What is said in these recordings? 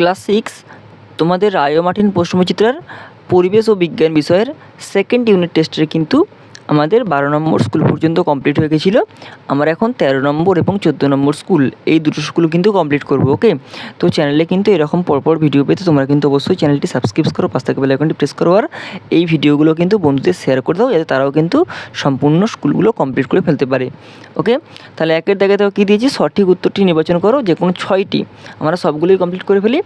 Class six তোমাদের রায় Martin প্রশ্নচিত্রার পরিবেশ ও বিজ্ঞান বিষয়ের সেকেন্ড ইউনিট টেস্টের কিন্তু আমাদের বারো নম্বর স্কুল পর্যন্ত কমপ্লিট হয়ে গেছিল। আমরা এখন তেরো নম্বর এবং চোদ্দ নম্বর স্কুল এই দুটো স্কুল কিন্তু কমপ্লিট করব ওকে তো চ্যানেলে কিন্তু এরকম পরপর ভিডিও পেতে তোমরা কিন্তু অবশ্যই চ্যানেলটি সাবস্ক্রাইব করো পাঁচ থেকে বেল আইকনটি প্রেস করো, আর এই ভিডিওগুলো কিন্তু বন্ধুদের শেয়ার করে দাও, যাতে তারাও কিন্তু সম্পূর্ণ স্কুলগুলো কমপ্লিট করে ফেলতে পারে ওকে তাহলে একের দাগে তো কী দিয়েছি? সঠিক উত্তরটি নির্বাচন করো, যে কোনো ছয়টি। আমরা সবগুলোই কমপ্লিট করে ফেলি।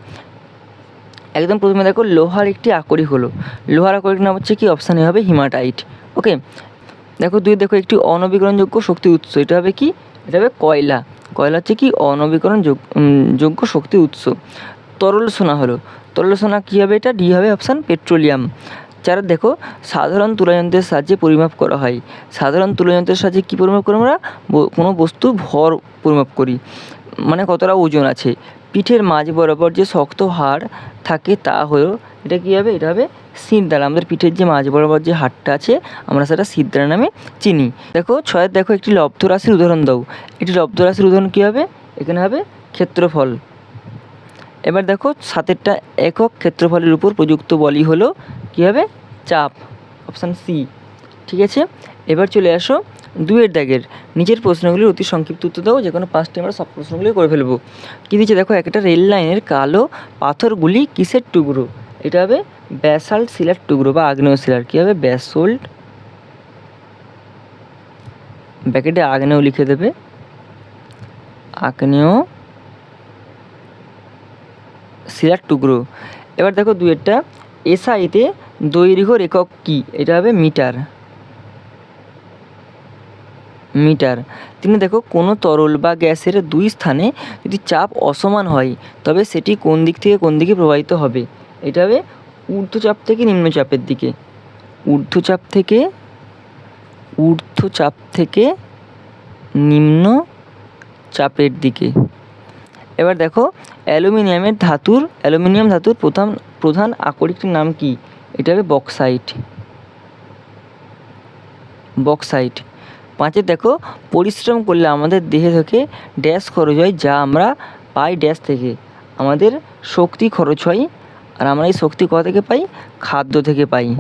একদম প্রথমে দেখো, লোহার একটি আকরিক হলো। লোহার আকরিক নাম হচ্ছে কি? অপশানে হবে হিমাটাইট ওকে দেখো দুই, দেখো একটি অনবীকরণযোগ্য শক্তি উৎস। এটা হবে কি? এটা হবে কয়লা। কয়লা হচ্ছে কি? অনবীকরণ যোগ্য শক্তি উৎস। তরল সোনা হলো। তরল সোনা কী হবে এটা? ডি হবে অপশান পেট্রোলিয়াম। চার, দেখো, সাধারণ তুলাযন্ত্রের সাহায্যে পরিমাপ করা হয়। সাধারণ তুলাযন্ত্রের সাহায্যে কী পরিমাপ করি আমরা? কোনো বস্তু ভর পরিমাপ করি। মানে কতটা ওজন আছে? পিঠের মাঝ বরাবর যে শক্ত হাড় থাকে তা হলো, এটা কী হবে? এটা হবে সিদ্ধারা আমাদের পিঠের যে মাঝ বরাবর যে হাটটা আছে, আমরা সেটা সিদ্ধারা নামে চিনি। দেখো, ছয়ের দেখো একটি লব্ধ রাশির উদাহরণ দাও। একটি লব্ধ রাশির উদাহরণ কী হবে? এখানে হবে ক্ষেত্রফল। এবার দেখো, সাতেরটা একক ক্ষেত্রফলের উপর প্রযুক্ত বলই হলো কী হবে? চাপ অপশান সি ঠিক আছে? এবার চলে আসো দুয়ের দাগের। নিচের প্রশ্নগুলির অতি সংক্ষিপ্ত উত্তর দাও, যে কোনো পাঁচটি আমরা সব প্রশ্নগুলি করে ফেলব। কী দিচ্ছে? দেখো, একটা রেল লাইনের কালো পাথরগুলি কিসের টুকরো? এটা হবে ব্যাসাল্ট শিলার টুকরো বা আগ্নেয় শিলার কী হবে? ব্যাসোল্ট ব্যাকেটে আগ্নেয় লিখে দেবে। আগ্নেয় শিলার টুকরো। এবার দেখো দুয়েরটা এসআইতে দৈর্ঘ্য একক কী? এটা হবে মিটার। মিটার। তিনি দেখো, কোনো তরল বা গ্যাসের দুই স্থানে যদি চাপ অসমান হয়, তবে সেটি কোন দিক থেকে কোন দিকে প্রবাহিত হবে? এটা হবে ঊর্ধ্বচাপ থেকে নিম্নচাপের দিকে। ঊর্ধ্বচাপ থেকে ঊর্ধ্বচাপ থেকে নিম্ন চাপের দিকে। এবার দেখো, অ্যালুমিনিয়ামের ধাতুর, অ্যালুমিনিয়াম ধাতুর প্রধান প্রধান আকরিকটির নাম কি? এটা হবে বক্সাইট। বক্সাইট। পাঁচে দেখো, পরিশ্রম করলে আমাদের দেহে থেকে ড্যাশ খরচ হয়, যা আমরা পাই ড্যাশ থেকে। আমাদের শক্তি খরচ হয় আর আমরা এই শক্তি কোথা থেকে পাই? খাদ্য থেকে পাই।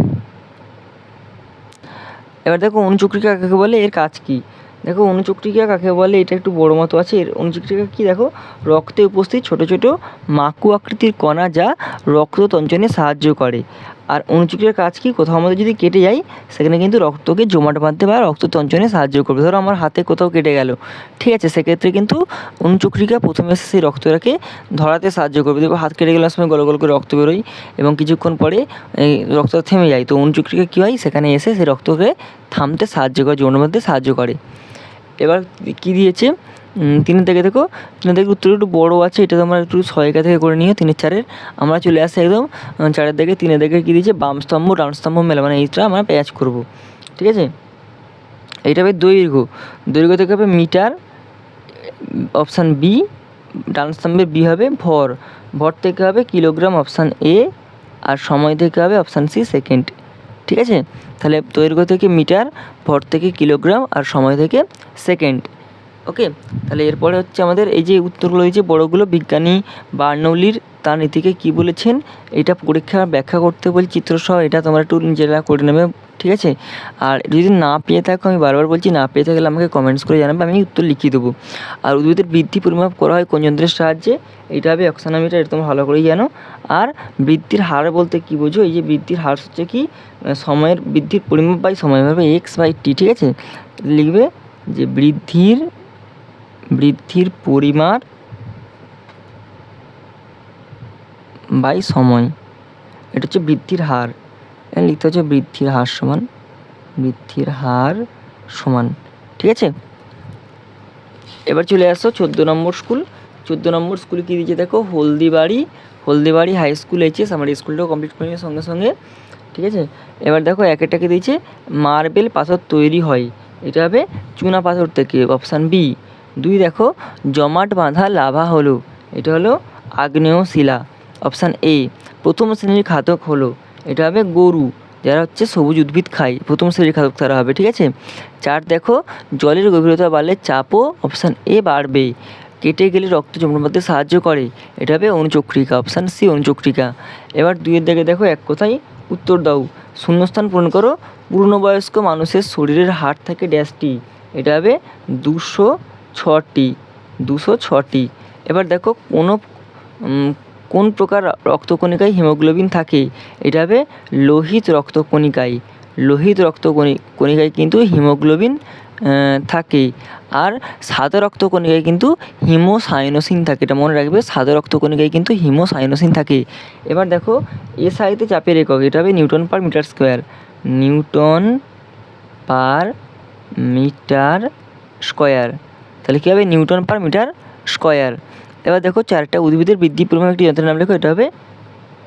এবার দেখো অনুচক্রিকা কাকে বলে? এর কাজ কী? দেখো অনুচক্রিকা কাকে বলে? এটা একটু বড় মতো আছে। এর অনুচক্রিকা কি? দেখো, রক্তে উপস্থিত ছোট ছোট মাকু আকৃতির কণা যা রক্ত তঞ্চনে সাহায্য করে। আর অনুচক্রিয়ার কাজ কি? কোথাও আমাদের যদি কেটে যায়, সেখানে কিন্তু রক্তকে জমাট বাঁধতে বা রক্ত তঞ্চনে সাহায্য করবে। ধরো আমার হাতে কোথাও কেটে গেল। ঠিক আছে, সেক্ষেত্রে কিন্তু অনুচক্রিকা প্রথমে এসে সেই রক্তটাকে ধরাতে সাহায্য করবে। দেখো, হাত কেটে গেলে সময় গল গল করে রক্ত বেরোয় এবং কিছুক্ষণ পরে এই রক্তটা থেমে যায়। তো অনুচক্রিকা কী হয়? সেখানে এসে সেই রক্তকে থামতে সাহায্য করে, জমাট বাঁধতে সাহায্য করে। এবার কী দিয়েছে? তিনের দিকে দেখো। তিনের দিকে উত্তর একটু বড়ো আছে, এটা তোমরা একটু ছয়কা থেকে করে নিও, তিনের চারের। আমরা চলে আসি একদম চারের দিকে, তিনের দিকে কী দিয়েছে? বাম স্তম্ভ, ডান স্তম্ভ মেলা মানে এইটা আমরা প্যাচ করব। ঠিক আছে? এইটা হবে দৈর্ঘ্য। দৈর্ঘ্য থেকে হবে মিটার অপশান বি, ডান স্তম্ভে বি হবে ভর। ভর থেকে হবে কিলোগ্রাম, অপশান এ, আর সময় থেকে হবে অপশান সি, সেকেন্ড। ঠিক আছে? তাহলে দৈর্ঘ্য থেকে মিটার, ভর থেকে কিলোগ্রাম, আর সময় থেকে সেকেন্ড। ওকে? তাহলে এরপরে হচ্ছে আমাদের এই যে উত্তরগুলো যে বড়গুলো, বিজ্ঞানী বার্নৌলির তার নীতিকে কী বলেছেন? এটা পরীক্ষা ব্যাখ্যা করতে বলি চিত্রসহ, এটা তোমরা একটু নিজেরা করে নেবে, ঠিক আছে? আর যদি না পেয়ে থাকো, আমি বারবার বলছি, না পেয়ে থাকলে আমাকে কমেন্টস করে জানাবে, আমি উত্তর লিখিয়ে দেবো। আর উদ্ভিদের বৃদ্ধি পরিমাপ করা হয় কোন যন্ত্রের সাহায্যে? এটা হবে অক্সানোমিটার এটা তোমরা ভালো করেই জানো। আর বৃদ্ধির হার বলতে কী বোঝো? এই যে বৃদ্ধির হার হচ্ছে কি? সময়ের বৃদ্ধির পরিমাপ বাই সময় হবে এক্স বাই টি ঠিক আছে? লিখবে যে বৃদ্ধির বৃদ্ধির পরিমাণ বাই সময়। এটা হচ্ছে বৃদ্ধির হার। লিখতে হচ্ছে বৃদ্ধির হার সমান, বৃদ্ধির হার সমান। ঠিক আছে? এবার চলে আসো চোদ্দ নম্বর স্কুল। চোদ্দ নম্বর স্কুলে কী দিয়েছে দেখো? Haldibari Haldibari high school HS. আমার স্কুলটাও কমপ্লিট করে সঙ্গে সঙ্গে। ঠিক আছে? এবার দেখো এক একটাকে দিয়েছে? মার্বেল পাথর তৈরি হয়। এটা হবে চুনা পাথর থেকে অপশান বি দুই দেখো, জমাট বাঁধা লাভা হলো। এটা হলো আগ্নেয় শিলা। অপশান এ প্রথম শ্রেণির খাদক হলো। এটা হবে গরু, যারা হচ্ছে সবুজ উদ্ভিদ খায়। প্রথম শ্রেণির খাদক তারা হবে, ঠিক আছে? চার দেখো, জলের গভীরতা বাড়লে চাপও অপশান এ বাড়বে। কেটে গেলে রক্ত জমাট বাঁধতে সাহায্য করে। এটা হবে অনুচক্রিকা অপশান সি অনুচক্রিকা। এবার দুইয়ের দিকে দেখো, এক কথায় উত্তর দাও। শূন্যস্থান পূরণ করো। পূর্ণবয়স্ক মানুষের শরীরের হাড় থাকে ড্যাশটি এটা হবে দুশো ছটি, দুশো ছটি। এবার দেখো কোনো কোন প্রকার রক্তকণিকায় হিমোগ্লোবিন থাকে? এটা হবে লোহিত রক্তকণিকায়। লোহিত রক্তকণি কণিকায় কিন্তু হিমোগ্লোবিন থাকে। আর সাদা রক্তকণিকায় কিন্তু হিমোসাইনোসিন থাকে। এটা মনে রাখবে, সাদা রক্তকণিকায় কিন্তু হিমোসাইনোসিন থাকে। এবার দেখো, এসআইতে চাপের একক, এটা হবে newton per metre square. Newton per metre square. তাহলে কী হবে? Newton per metre square. এবার দেখো চারটা উদ্ভিদের বৃদ্ধি পরিমাণ একটি যন্ত্রের নাম লেখো, এটা হবে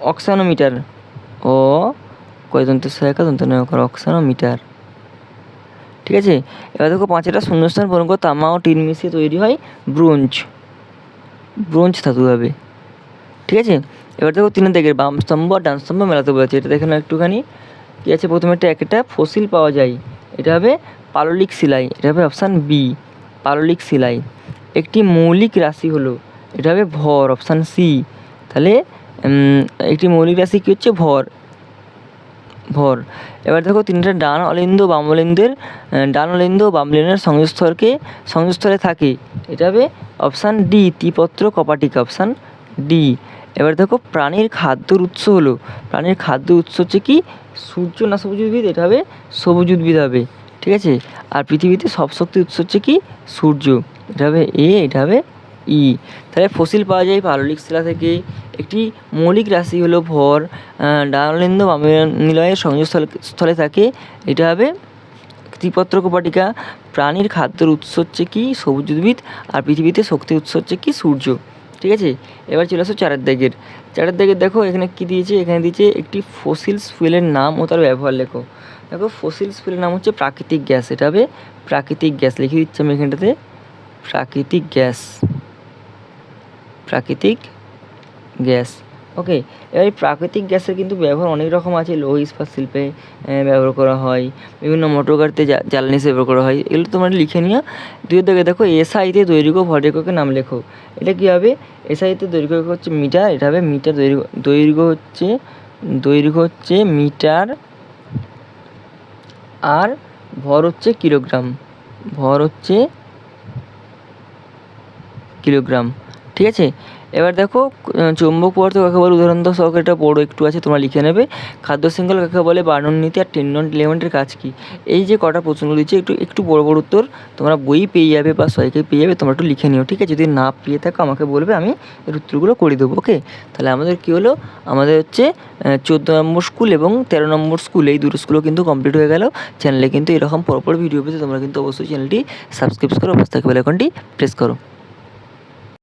অক্সানোমিটার। ও, কয় দন্তের সহায়িকা দন্ত নয়কার অক্সানোমিটার। ঠিক আছে? এবার দেখো পাঁচটা শূন্যস্থান পূরণ করে, তামা ও টিন মিশিয়ে তৈরি হয় ব্রোঞ্জ। ব্রোঞ্জ ধাতু হবে। ঠিক আছে? এবার দেখো তিনের দিকের বাম স্তম্ভ আর ডান স্তম্ভ মেলাতে বলেছে, এটা দেখে না একটুখানি। কী আছে? প্রথমে একটা একটা ফসিল পাওয়া যায়। এটা হবে পাললিক শিলাই এটা হবে অপশান বি পাললিক শিলাই একটি মৌলিক রাশি হলো, এটা হবে ভর অপশান সি তাহলে একটি মৌলিক রাশি কী হচ্ছে? ভর। ভর। এবার দেখো, তিনটা ডান অলিন্দ, বাম অলিন্দের ডান অলিন্দ ও বাম অলিন্দের সংযোগস্থলকে সংযোগস্থলে থাকে। এটা হবে অপশান ডি তিপত্র কপাটিকা অপশান ডি এবার দেখো, প্রাণীর খাদ্যর উৎস হলো। প্রাণীর খাদ্য উৎস হচ্ছে কি? সূর্য না সবুজ উদ্ভিদ? এটা হবে সবুজ উদ্ভিদ হবে। ঠিক আছে? আর পৃথিবীতে সব শক্তির উৎস হচ্ছে কি? সূর্য। এটা হবে এ, এটা হবে ই। তাহলে ফসিল পাওয়া যায় পাললিক শিলা থেকে। একটি মৌলিক রাশি হলো ভর। ডানলিন্দ নিলয়ের সংযোগস্থলে, স্থলে থাকে। এটা হবে ত্রিপত্র কপাটিকা প্রাণীর খাদ্যের উৎস হচ্ছে কি? সবুজ উদ্ভিদ। আর পৃথিবীতে শক্তির উৎস হচ্ছে কি? সূর্য। ঠিক আছে? এবার চলে আসো চারের দাগের চারের দাগের দেখো, এখানে কি দিয়েছে? এখানে দিয়েছে একটি ফসিলস ফুয়েলের নাম ও তার ব্যবহার লেখো। দেখো ফসিলস ফুয়েলের নাম হচ্ছে প্রাকৃতিক গ্যাস। এটা হবে প্রাকৃতিক গ্যাস। লিখে দিচ্ছি আমি এখানটাতে। প্রাকৃতিক গ্যাস। প্রাকৃতিক গ্যাস। ওকে, এবার প্রাকৃতিক গ্যাসের কিন্তু ব্যবহার অনেক রকম আছে। লৌহ ইস্পাত শিল্পে ব্যবহার করা হয়। বিভিন্ন মোটর গাড়িতে জ্বালানি হিসেবে ব্যবহার করা হয়। এগুলো তোমরা লিখে নিও। দুই দিকে দেখো এসআইতে দৈর্ঘ্য ভর এককের নাম লেখো। এটা কী হবে? এসআইতে দৈর্ঘ্য হচ্ছে মিটার। এটা হবে মিটার দৈর্ঘ্য। দৈর্ঘ্য হচ্ছে দৈর্ঘ্য হচ্ছে মিটার আর ভর হচ্ছে কিলোগ্রাম। ভর হচ্ছে কিলোগ্রাম। ঠিক আছে? এবার দেখো চৌম্বক পদার্থ কাকে বলে? উদাহরণ দাও, সহকারে, এটা বড় একটু আছে, তোমরা লিখে নেবে। খাদ্য শৃঙ্খল কাকে বলে? বার্নন নীতি আর টেন্ডন এলিমেন্টের কাজ কী? এই যে কটা প্রশ্নগুলো দিচ্ছে, একটু একটু বড় বড় উত্তর তোমরা বই পেয়ে যাবে বা সহায়িকায় পেয়ে যাবে, তোমরা একটু লিখে নিও, ঠিক আছে? যদি না পেয়ে থাকো, আমাকে বলবে, আমি এর উত্তরগুলো করে দেবো, ওকে? তাহলে আমাদের কী হলো? আমাদের হচ্ছে চোদ্দ নম্বর স্কুল এবং তেরো নম্বর স্কুল এই দুটো স্কুলও কিন্তু কমপ্লিট হয়ে গেল। চ্যানেলে কিন্তু এরকম পরপর ভিডিও পেতে তোমরা কিন্তু অবশ্যই চ্যানেলটি সাবস্ক্রাইব করো অবস্থা বেলাইকনটি প্রেস করো।